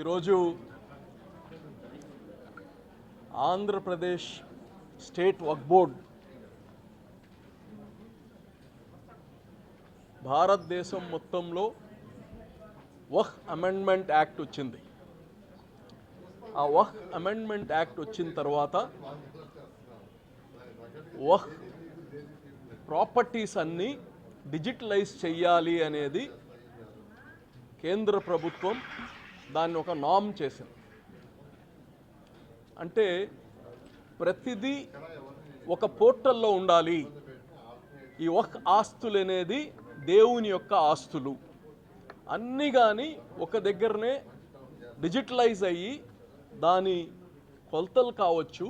ఈరోజు ఆంధ్రప్రదేశ్ స్టేట్ వక్ బోర్డ్ భారతదేశం మొత్తంలో వహ్ అమెండ్మెంట్ యాక్ట్ వచ్చింది. ఆ వహ్ అమెండ్మెంట్ యాక్ట్ వచ్చిన తర్వాత వహ్ ప్రాపర్టీస్ అన్నీ డిజిటలైజ్ చెయ్యాలి అనేది కేంద్ర ప్రభుత్వం దాన్ని ఒక నామ్ చేసింది అంటే ప్రతిదీ ఒక పోర్టల్లో ఉండాలి. ఈ ఒక ఆస్తులు అనేది దేవుని యొక్క ఆస్తులు. అన్నీ కానీ ఒక దగ్గరనే డిజిటలైజ్ అయ్యి దాని కొలతలు కావచ్చు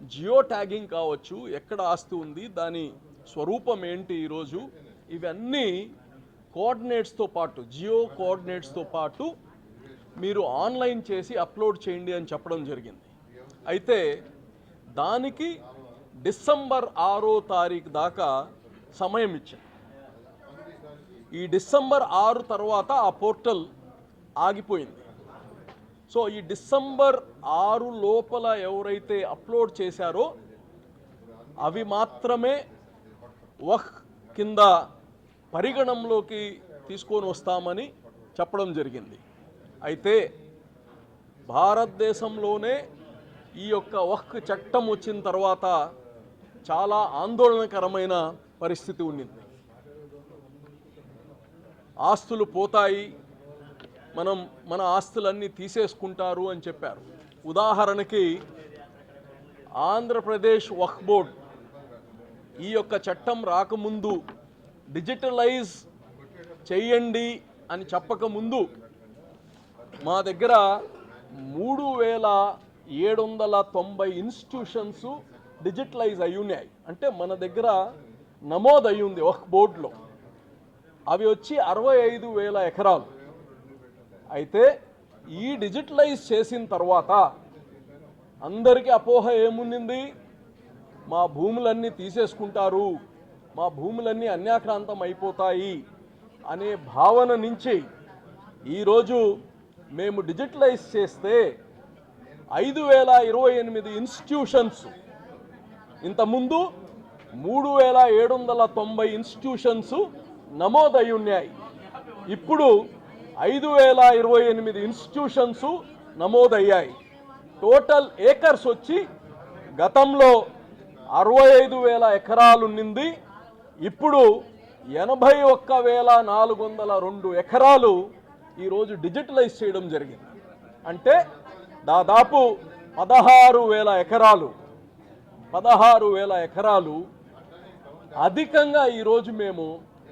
జియో ట్యాగింగ్ కావచ్చు ఎక్కడ ఆస్తి ఉంది దాని స్వరూపం ఏంటి ఈరోజు ఇవన్నీ కోఆర్డినేట్స్తో పాటు జియో కోఆర్డినేట్స్తో పాటు మీరు ఆన్లైన్ చేసి అప్లోడ్ చేయండి అని చెప్పడం జరిగింది. అయితే దానికి డిసెంబర్ ఆరో తారీఖు దాకా సమయం ఇచ్చింది ఈ డిసెంబర్ ఆరు తర్వాత ఆ పోర్టల్ ఆగిపోయింది. సో ఈ డిసెంబర్ ఆరు లోపల ఎవరైతే అప్లోడ్ చేశారో అవి మాత్రమే వహ్ కింద పరిగణంలోకి తీసుకొని వస్తామని చెప్పడం జరిగింది. అయితే భారతదేశంలోనే ఈ యొక్క వహ్ చట్టం వచ్చిన తర్వాత చాలా ఆందోళనకరమైన పరిస్థితి ఉండింది. ఆస్తులు పోతాయి మనం మన ఆస్తులన్నీ తీసేసుకుంటారు అని చెప్పారు. ఉదాహరణకి ఆంధ్రప్రదేశ్ వక్ఫ్ బోర్డ్ ఈ యొక్క చట్టం రాకముందు డిజిటలైజ్ చెయ్యండి అని చెప్పకముందు మా దగ్గర మూడు వేల ఏడు వందల తొంభై ఇన్స్టిట్యూషన్స్ డిజిటలైజ్ అయి ఉన్నాయి. అంటే మన దగ్గర నమోదు అయి ఉంది ఒక బోర్డులో. అవి వచ్చి అరవై ఐదు వేల ఎకరాలు. అయితే ఈ డిజిటలైజ్ చేసిన తర్వాత అందరికీ అపోహ ఏముంది మా భూములన్నీ తీసేసుకుంటారు. మా భూములన్నీ అన్యాక్రాంతం అయిపోతాయి అనే భావన నుంచి ఈరోజు మేము డిజిటలైజ్ చేస్తే ఐదు వేల ఇరవై ఎనిమిది ఇన్స్టిట్యూషన్స్ ఇంతకుముందు మూడు వేల ఏడు వందల తొంభై ఇన్స్టిట్యూషన్స్ నమోదై ఉన్నాయి. ఇప్పుడు ఐదు వేల ఇరవై ఎనిమిది ఇన్స్టిట్యూషన్స్ నమోదయ్యాయి. టోటల్ ఏకర్స్ వచ్చి గతంలో అరవై ఐదు వేల ఎకరాలు నింది ఇప్పుడు ఎనభై ఒక్క వేల నాలుగు వందల రెండు ఎకరాలు ఈరోజు డిజిటలైజ్ చేయడం జరిగింది. అంటే దాదాపు పదహారు వేల ఎకరాలు పదహారు వేల ఎకరాలు అధికంగా ఈరోజు మేము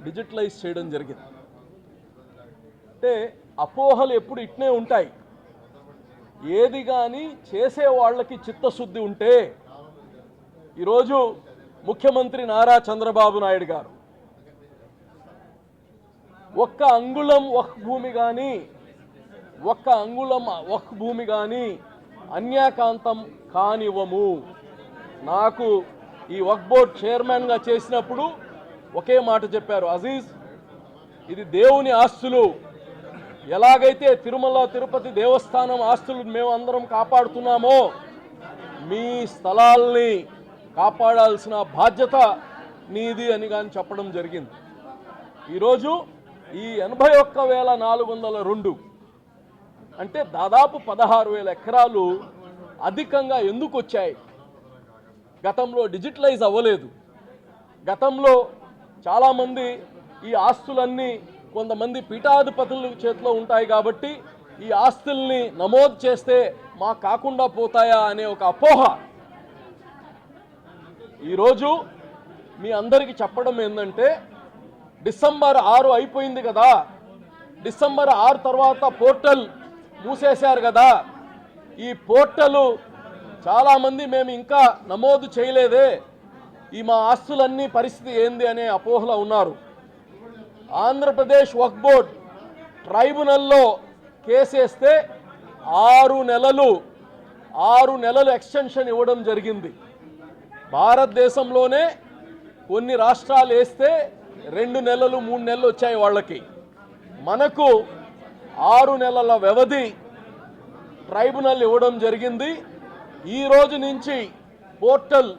డిజిటలైజ్ చేయడం జరిగింది. అంటే అపోహలు ఎప్పుడు ఇట్నే ఉంటాయి. ఏది కానీ చేసే వాళ్ళకి చిత్తశుద్ధి ఉంటే ఈరోజు ముఖ్యమంత్రి నారా చంద్రబాబు నాయుడు గారు ఒక్క అంగుళం ఒక్ భూమి కానీ ఒక్క అంగుళం ఒక్ భూమి కానీ అన్యాకాంతం కానివ్వము. నాకు ఈ వక్ బోర్డ్ చైర్మన్గా చేసినప్పుడు ఒకే మాట చెప్పారు అజీజ్ ఇది దేవుని ఆస్తులు. ఎలాగైతే తిరుమల తిరుపతి దేవస్థానం ఆస్తులు మేము అందరం కాపాడుతున్నామో మీ స్థలాల్ని కాపాడాల్సిన బాధ్యత నీది అని కానీ చెప్పడం జరిగింది. ఈరోజు ఈ ఎనభై ఒక్క వేల నాలుగు వందల రెండు. అంటే దాదాపు పదహారు వేల ఎకరాలు అధికంగా ఎందుకు వచ్చాయి? గతంలో డిజిటలైజ్ అవ్వలేదు. గతంలో చాలామంది ఈ ఆస్తులన్నీ కొంతమంది పీఠాధిపతుల చేతిలో ఉంటాయి కాబట్టి ఈ ఆస్తుల్ని నమోదు చేస్తే మా కాకుండా పోతాయా అనే ఒక అపోహ. ఈరోజు మీ అందరికీ చెప్పడం ఏంటంటే డిసెంబర్ ఆరు అయిపోయింది కదా. డిసెంబర్ ఆరు తర్వాత పోర్టల్ మూసేశారు కదా. ఈ పోర్టలు చాలామంది మేము ఇంకా నమోదు చేయలేదే. ఈ మా ఆస్తులన్నీ పరిస్థితి ఏంది అనే అపోహలో ఉన్నారు. ఆంధ్రప్రదేశ్ వక్ బోర్డ్ ట్రైబునల్లో కేసేస్తే ఆరు నెలలు ఆరు నెలలు ఎక్స్టెన్షన్ ఇవ్వడం జరిగింది. భారతదేశంలోనే కొన్ని రాష్ట్రాలు వేస్తే రెండు నెలలు మూడు నెలలు వచ్చాయి వాళ్ళకి. మనకు ఆరు నెలల వ్యవధి ట్రైబునల్ ఇవ్వడం జరిగింది. ఈ రోజు నుంచి పోర్టల్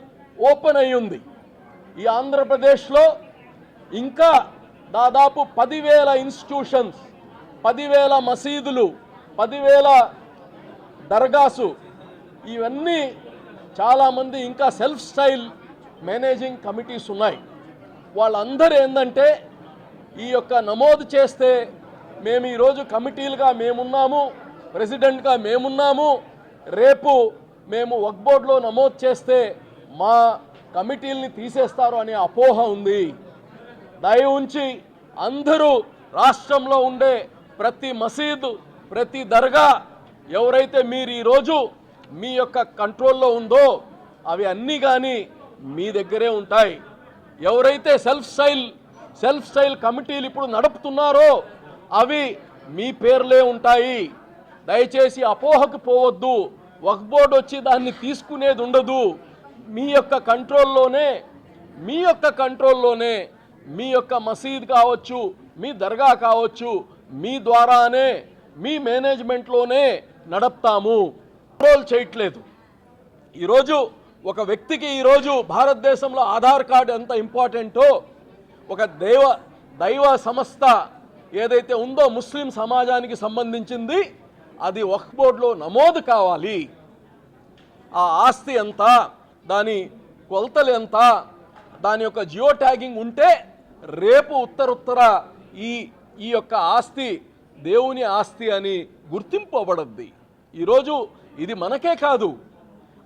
ఓపెన్ అయ్యింది. ఈ ఆంధ్రప్రదేశ్లో ఇంకా దాదాపు పదివేల ఇన్స్టిట్యూషన్స్ పదివేల మసీదులు పదివేల దర్గాసు ఇవన్నీ చాలామంది ఇంకా సెల్ఫ్ స్టైల్ మేనేజింగ్ కమిటీస్ ఉన్నాయి. వాళ్ళందరూ ఏంటంటే ఈ యొక్క నమోదు చేస్తే మేము ఈరోజు కమిటీలుగా మేమున్నాము ప్రెసిడెంట్గా మేమున్నాము రేపు మేము వక్ బోర్డులో నమోదు చేస్తే మా కమిటీల్ని తీసేస్తారు అనే అపోహ ఉంది. దయ ఉంచి అందరూ రాష్ట్రంలో ఉండే ప్రతి మసీదు ప్రతి దర్గా ఎవరైతే మీరు ఈరోజు మీ యొక్క కంట్రోల్లో ఉందో అవి అన్నీ కానీ మీ దగ్గరే ఉంటాయి. ఎవరైతే సెల్ఫ్ స్టైల్ సెల్ఫ్ స్టైల్ కమిటీలు ఇప్పుడు నడుపుతున్నారో అవి మీ పేర్లే ఉంటాయి. దయచేసి అపోహకు పోవద్దు. వక్ బోర్డు వచ్చి దాన్ని తీసుకునేది ఉండదు. మీ యొక్క కంట్రోల్లోనే మీ యొక్క కంట్రోల్లోనే మీ యొక్క మసీద్ కావచ్చు మీ దర్గా కావచ్చు మీ ద్వారానే మీ మేనేజ్మెంట్లోనే నడుపుతాము. కంట్రోల్ చేయట్లేదు. ఈరోజు ఒక వ్యక్తికి ఈరోజు భారతదేశంలో ఆధార్ కార్డు ఎంత ఇంపార్టెంటో ఒక దైవ దైవ సంస్థ ఏదైతే ఉందో ముస్లిం సమాజానికి సంబంధించింది అది వక్ఫ్ బోర్డులో నమోదు కావాలి. ఆ ఆస్తి ఎంత దాని కొలతలు ఎంత దాని యొక్క జియో ట్యాగింగ్ ఉంటే రేపు ఉత్తరుత్తర ఈ ఈ యొక్క ఆస్తి దేవుని ఆస్తి అని గుర్తింపబడద్ది. ఈరోజు ఇది మనకే కాదు.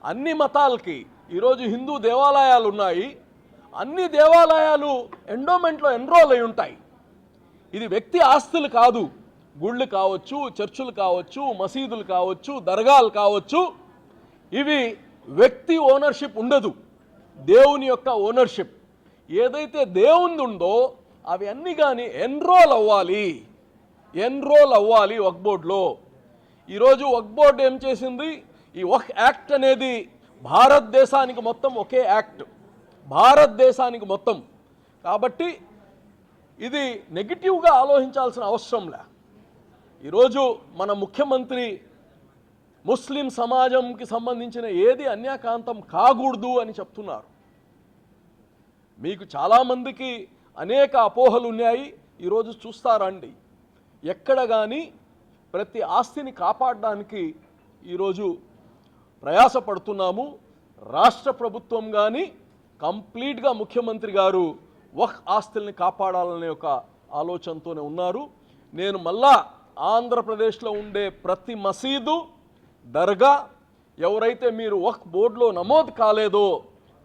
అన్ని మతాలకి. ఈరోజు హిందూ దేవాలయాలు ఉన్నాయి అన్ని దేవాలయాలు ఎండోమెంట్లో ఎన్రోల్ అయి ఉంటాయి. ఇది వ్యక్తి ఆస్తులు కాదు. గుళ్ళు కావచ్చు చర్చులు కావచ్చు మసీదులు కావచ్చు దర్గాలు కావచ్చు. ఇవి వ్యక్తి ఓనర్షిప్ ఉండదు. దేవుని యొక్క ఓనర్షిప్. ఏదైతే దేవుంది ఉందో అవి అన్నీ కానీ ఎన్రోల్ అవ్వాలి. ఎన్రోల్ అవ్వాలి వక్ బోర్డులో ఈరోజు వక్ బోర్డు ఏం చేసింది? ఈ ఒక యాక్ట్ అనేది భారతదేశానికి మొత్తం ఒకే యాక్ట్. భారతదేశానికి మొత్తం. కాబట్టి ఇది నెగిటివ్గా ఆలోచించాల్సిన అవసరం లే. ఈరోజు మన ముఖ్యమంత్రి ముస్లిం సమాజంకి సంబంధించిన ఏది అన్యాకాంతం కాకూడదు అని చెప్తున్నారు. మీకు చాలామందికి అనేక అపోహలు ఉన్నాయి. ఈరోజు చూస్తారండి. ఎక్కడ కానీ ప్రతి ఆస్తిని కాపాడడానికి ఈరోజు ప్రయాసపడుతున్నాము. రాష్ట్ర ప్రభుత్వం కానీ కంప్లీట్గా ముఖ్యమంత్రి గారు వక్ ఆస్తుల్ని కాపాడాలనే ఒక ఆలోచనతోనే ఉన్నారు. నేను మళ్ళా ఆంధ్రప్రదేశ్లో ఉండే ప్రతి మసీదు దర్గా ఎవరైతే మీరు వక్ బోర్డులో నమోదు కాలేదో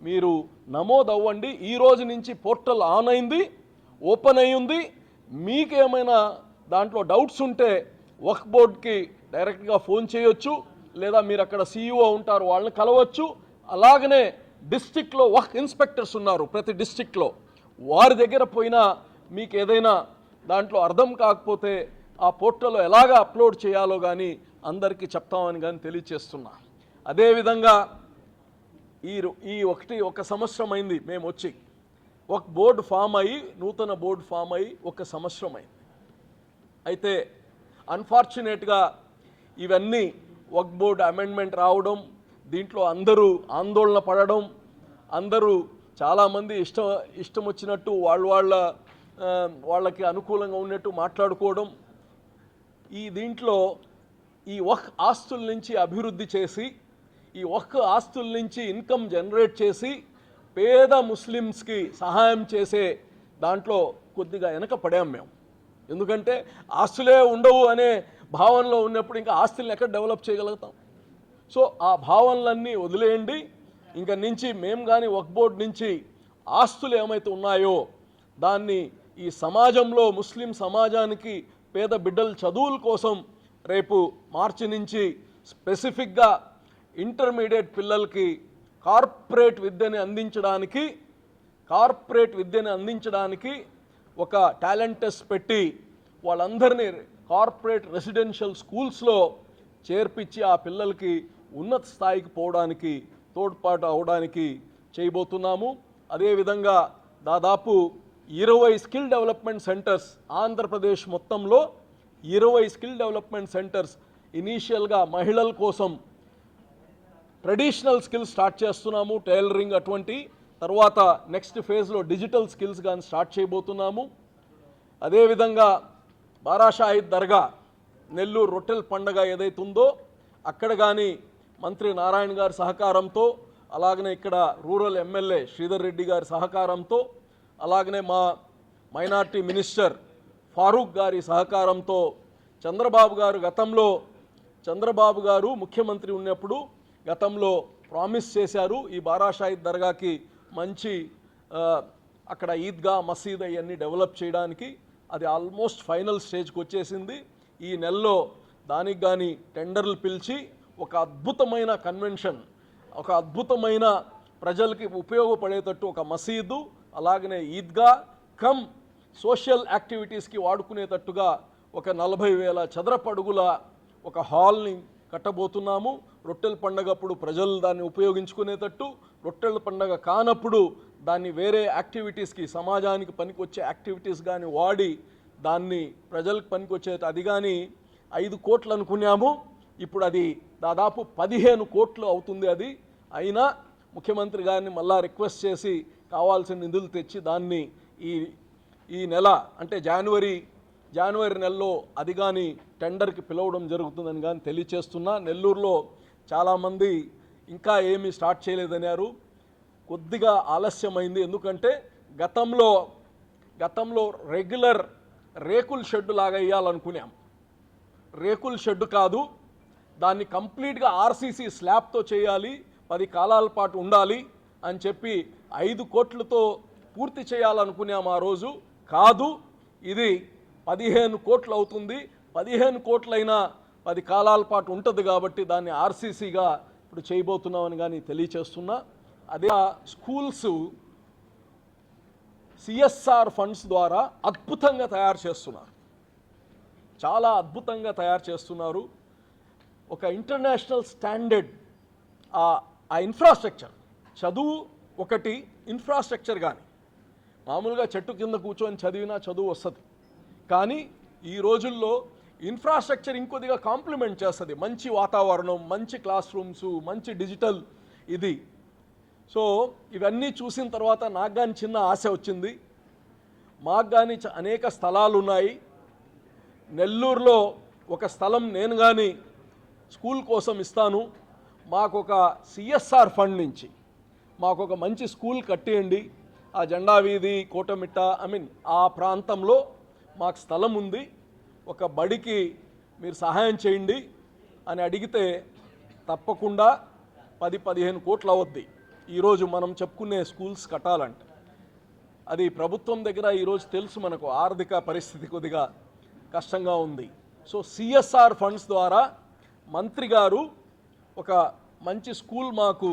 మీరు నమోదు అవ్వండి. ఈ రోజు నుంచి పోర్టల్ ఆన్ అయింది ఓపెన్ అయ్యింది. మీకేమైనా దాంట్లో డౌట్స్ ఉంటే వక్ బోర్డ్కి డైరెక్ట్గా ఫోన్ చేయొచ్చు. లేదా మీరు అక్కడ సీఈఓ ఉంటారు వాళ్ళని కలవచ్చు. అలాగనే డిస్టిక్లో వక్ ఇన్స్పెక్టర్స్ ఉన్నారు ప్రతి డిస్టిక్లో వారి దగ్గర పోయినా మీకు ఏదైనా దాంట్లో అర్థం కాకపోతే ఆ పోర్టల్లో ఎలాగ అప్లోడ్ చేయాలో కానీ అందరికీ చెప్తామని కానీ తెలియచేస్తున్నా. అదేవిధంగా ఈ ఈ ఒకటి ఒక సంవత్సరం అయింది మేము వచ్చి. ఒక బోర్డు ఫామ్ అయ్యి నూతన బోర్డు ఫామ్ అయ్యి ఒక సంవత్సరం అయింది. అయితే అన్ఫార్చునేట్గా ఇవన్నీ వక్ బోర్డ్ అమెండ్మెంట్ రావడం దీంట్లో అందరూ ఆందోళన పడడం అందరూ చాలామంది ఇష్టం ఇష్టం వచ్చినట్టు వాళ్ళ వాళ్ళ వాళ్ళకి అనుకూలంగా ఉన్నట్టు మాట్లాడుకోవడం ఈ దీంట్లో ఈ వక్ ఆస్తుల నుంచి అభివృద్ధి చేసి ఈ ఒక్క ఆస్తుల నుంచి ఇన్కమ్ జనరేట్ చేసి పేద ముస్లిమ్స్కి సహాయం చేసే దాంట్లో కొద్దిగా వెనక పడాం మేము. ఎందుకంటే ఆస్తులే ఉండవు అనే భావనలో ఉన్నప్పుడు ఇంకా ఆస్తులను ఎక్కడ డెవలప్ చేయగలుగుతాం? సో ఆ భావనలన్నీ వదిలేయండి. ఇంక నుంచి మేము కానీ ఒక బోర్డ్ నుంచి ఆస్తులు ఏమైతే ఉన్నాయో దాన్ని ఈ సమాజంలో ముస్లిం సమాజానికి పేద బిడ్డల చదువుల కోసం రేపు మార్చి నుంచి స్పెసిఫిక్గా ఇంటర్మీడియట్ పిల్లలకి కార్పొరేట్ విద్యని అందించడానికి కార్పొరేట్ విద్యని అందించడానికి ఒక టాలెంట్ టెస్ట్ పెట్టి వాళ్ళందరినీ కార్పొరేట్ రెసిడెన్షియల్ స్కూల్స్లో చేర్పించి ఆ పిల్లలకి ఉన్నత స్థాయికి పోవడానికి తోడ్పాటు అవడానికి చేయబోతున్నాము. అదేవిధంగా దాదాపు ఇరవై స్కిల్ డెవలప్మెంట్ సెంటర్స్ ఆంధ్రప్రదేశ్ మొత్తంలో ఇరవై స్కిల్ డెవలప్మెంట్ సెంటర్స్ ఇనీషియల్గా మహిళల కోసం ట్రెడిషనల్ స్కిల్స్ స్టార్ట్ చేస్తున్నాము టైలరింగ్ అటువంటి. తర్వాత నెక్స్ట్ ఫేజ్లో డిజిటల్ స్కిల్స్ కానీ స్టార్ట్ చేయబోతున్నాము. అదేవిధంగా బారాషాహిద్ దర్గా నెల్లూరు రొట్టెల పండగ ఏదైతే ఉందో అక్కడ కానీ మంత్రి నారాయణ గారి సహకారంతో అలాగనే ఇక్కడ రూరల్ ఎమ్మెల్యే శ్రీధర్ రెడ్డి గారి సహకారంతో అలాగనే మా మైనార్టీ మినిస్టర్ ఫారూక్ గారి సహకారంతో చంద్రబాబు గారు గతంలో చంద్రబాబు గారు ముఖ్యమంత్రి ఉన్నప్పుడు గతంలో ప్రామిస్ చేశారు ఈ బారాషాహిద్ దర్గాకి మంచి అక్కడ ఈద్గా మసీద్ అవన్నీ డెవలప్ చేయడానికి. అది ఆల్మోస్ట్ ఫైనల్ స్టేజ్కి వచ్చేసింది. ఈ నెలలో దానికి కానీ టెండర్లు పిలిచి ఒక అద్భుతమైన కన్వెన్షన్ ఒక అద్భుతమైన ప్రజలకి ఉపయోగపడేటట్టు ఒక మసీదు అలాగనే ఈద్గా కమ్ సోషల్ యాక్టివిటీస్కి వాడుకునేటట్టుగా ఒక నలభై వేల చదరపడుగుల ఒక హాల్ని కట్టబోతున్నాము. రొట్టెల పండగప్పుడు ప్రజలు దాన్ని ఉపయోగించుకునేటట్టు రొట్టెల పండగ కానప్పుడు దాన్ని వేరే యాక్టివిటీస్కి సమాజానికి పనికొచ్చే యాక్టివిటీస్ కానీ వాడి దాన్ని ప్రజలకు పనికొచ్చే అది కానీ ఐదు కోట్లు అనుకున్నాము. ఇప్పుడు అది దాదాపు పదిహేను కోట్లు అవుతుంది అది. అయినా ముఖ్యమంత్రి గారిని మళ్ళా రిక్వెస్ట్ చేసి కావాల్సిన నిధులు తెచ్చి దాన్ని ఈ ఈ నెల అంటే జనవరి జనవరి నెలలో అది కానీ టెండర్కి పిలవడం జరుగుతుందని కానీ తెలియచేస్తున్నా. నెల్లూరులో చాలామంది ఇంకా ఏమీ స్టార్ట్ చేయలేదన్నారు. కొద్దిగా ఆలస్యమైంది. ఎందుకంటే గతంలో గతంలో రెగ్యులర్ రేకుల షెడ్ లాగా వేయాలనుకున్నాం రేకుల షెడ్ కాదు దాన్ని కంప్లీట్గా ఆర్సీసీ స్లాబ్తో చేయాలి పది కాలాల పాటు ఉండాలి అని చెప్పి ఐదు కోట్లతో పూర్తి చేయాలనుకున్నాం ఆ రోజు. కాదు ఇది పదిహేను కోట్లు అవుతుంది. పదిహేను కోట్లైనా పది కాలాల పాటు ఉంటుంది కాబట్టి దాన్ని ఆర్సీసీగా ఇప్పుడు చేయబోతున్నామని కానీ తెలియచేస్తున్నా. అదే స్కూల్స్ సిఎస్ఆర్ ఫండ్స్ ద్వారా అద్భుతంగా తయారు చేస్తున్నారు. చాలా అద్భుతంగా తయారు చేస్తున్నారు. ఒక ఇంటర్నేషనల్ స్టాండర్డ్ ఆ ఆ ఇన్ఫ్రాస్ట్రక్చర్ చదువు ఒకటి ఇన్ఫ్రాస్ట్రక్చర్ కానీ. మామూలుగా చెట్టు కింద కూర్చొని చదివినా చదువు వస్తుంది. కానీ ఈ రోజుల్లో ఇన్ఫ్రాస్ట్రక్చర్ ఇంకొద్దిగా కాంప్లిమెంట్ చేస్తుంది. మంచి వాతావరణం మంచి క్లాస్ రూమ్స్ మంచి డిజిటల్ ఇది. సో ఇవన్నీ చూసిన తర్వాత నాకు కానీ చిన్న ఆశ వచ్చింది. మాకు కానీ చ- అనేక స్థలాలు ఉన్నాయి నెల్లూరులో ఒక స్థలం నేను కానీ స్కూల్ కోసం ఇస్తాను. మాకు ఒక సిఎస్ఆర్ ఫండ్ నుంచి మాకు ఒక మంచి స్కూల్ కట్టేయండి. ఆ జెండా వీధి కోటమిట్ట ఐ మీన్ ఆ ప్రాంతంలో మాకు స్థలం ఉంది. ఒక బడికి మీరు సహాయం చేయండి అని అడిగితే తప్పకుండా పది పదిహేను కోట్లు అవద్ది. ఈరోజు మనం చెప్పుకునే స్కూల్స్ కట్టాలంటే. అది ప్రభుత్వం దగ్గర ఈరోజు తెలుసు మనకు ఆర్థిక పరిస్థితి కొద్దిగా కష్టంగా ఉంది. సో సిఎస్ఆర్ ఫండ్స్ ద్వారా మంత్రి గారు ఒక మంచి స్కూల్ మాకు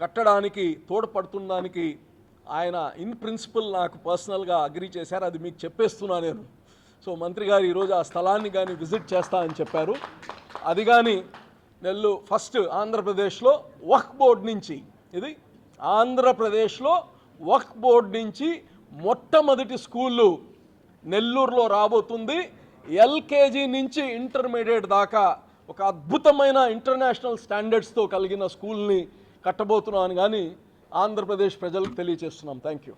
కట్టడానికి తోడ్పడుతుందానికి ఆయన ఇన్ ప్రిన్సిపల్ నాకు పర్సనల్గా అగ్రి చేశారు. అది మీకు చెప్పేస్తున్నా నేను. సో మంత్రి గారు ఈరోజు ఆ స్థలాన్ని కానీ విజిట్ చేస్తా అని చెప్పారు. అది కానీ నెల్లు ఫస్ట్ ఆంధ్రప్రదేశ్లో వక్ బోర్డ్ నుంచి ఇది ఆంధ్రప్రదేశ్లో వక్ బోర్డ్ నుంచి మొట్టమొదటి స్కూళ్ళు నెల్లూరులో రాబోతుంది. ఎల్కేజీ నుంచి ఇంటర్మీడియట్ దాకా ఒక అద్భుతమైన ఇంటర్నేషనల్ స్టాండర్డ్స్తో కలిగిన స్కూల్ని కట్టబోతున్నాను కానీ ఆంధ్రప్రదేశ్ ప్రజలకు తెలియజేస్తున్నాం థ్యాంక్ యూ